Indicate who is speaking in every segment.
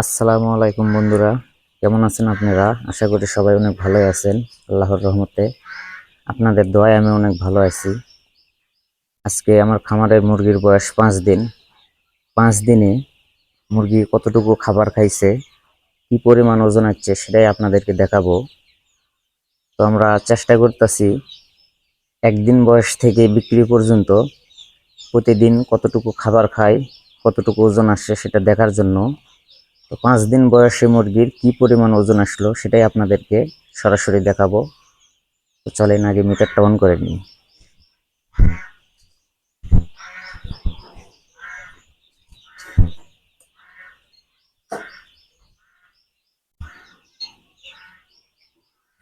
Speaker 1: আসসালামু আলাইকুম বন্ধুরা, কেমন আছেন আপনারা? আশা করি সবাই অনেক ভালো আছেন, আল্লাহর রহমতে। আপনাদের দোয়ায় আমি অনেক ভালো আছি। আজকে আমার খামারের মুরগির বয়স পাঁচ দিন। পাঁচ দিনে মুরগি কতটুকু খাবার খাইছে, কি পরিমাণ ওজন আছে সেটাই আপনাদেরকে দেখাবো। তো আমরা চেষ্টা করতেছি একদিন বয়স থেকে বিক্রি পর্যন্ত প্রতিদিন কতটুকু খাবার খায়, কতটুকু ওজন আসছে সেটা দেখার জন্য। তো পাঁচ দিন বয়সী মুরগির কি পরিমাণ ওজন আসলো সেটাই আপনাদেরকে সরাসরি দেখাবো। তো চলেন আগে মিটারটা অন করে নিই।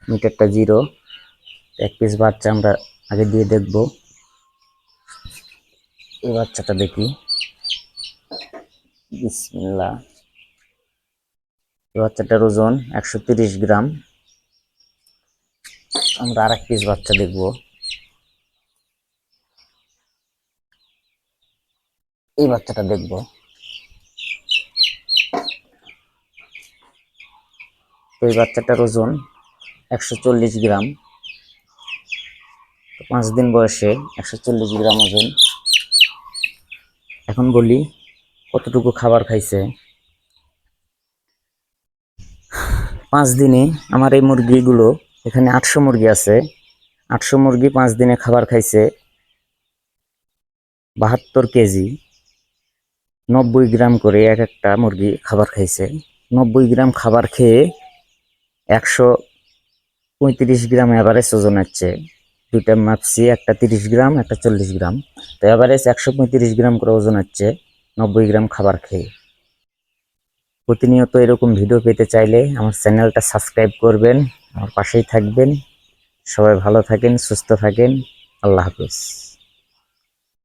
Speaker 1: মিটারটা জিরো, এক পিস বাচ্চা আমরা আগে দিয়ে দেখব। এই বাচ্চাটা দেখি। বিসমিল্লাহ। এই বাচ্চাটার ওজন একশো তিরিশ গ্রাম। আমরা আর এক পিস বাচ্চা দেখব। এই বাচ্চাটা দেখব। এই বাচ্চাটার ওজন একশো চল্লিশ গ্রাম। পাঁচ দিন বয়সে একশো চল্লিশ গ্রাম ওজন। এখন বলি, কতটুকু খাবার খাইছে? পাঁচ দিনে আমার এই মুরগিগুলো, এখানে আটশো মুরগি আছে। আটশো মুরগি পাঁচ দিনে খাবার খাইছে বাহাত্তর কেজি। নব্বই গ্রাম করে এক একটা মুরগি খাবার খাইছে। নব্বই গ্রাম খাবার খেয়ে একশো পঁয়ত্রিশ গ্রাম অ্যাভারেজ ওজন হচ্ছে। দুইটা মাপছি, একটা তিরিশ গ্রাম, একটা চল্লিশ গ্রাম। তো অ্যাভারেজ একশো পঁয়ত্রিশ গ্রাম করে ওজন হচ্ছে নব্বই গ্রাম খাবার খেয়ে। প্রতিনিয়ত এরকম ভিডিও পেতে চাইলে আমার চ্যানেলটা সাবস্ক্রাইব করবেন, আমার পাশেই থাকবেন। সবাই ভালো থাকেন, সুস্থ থাকেন। আল্লাহ হাফিজ।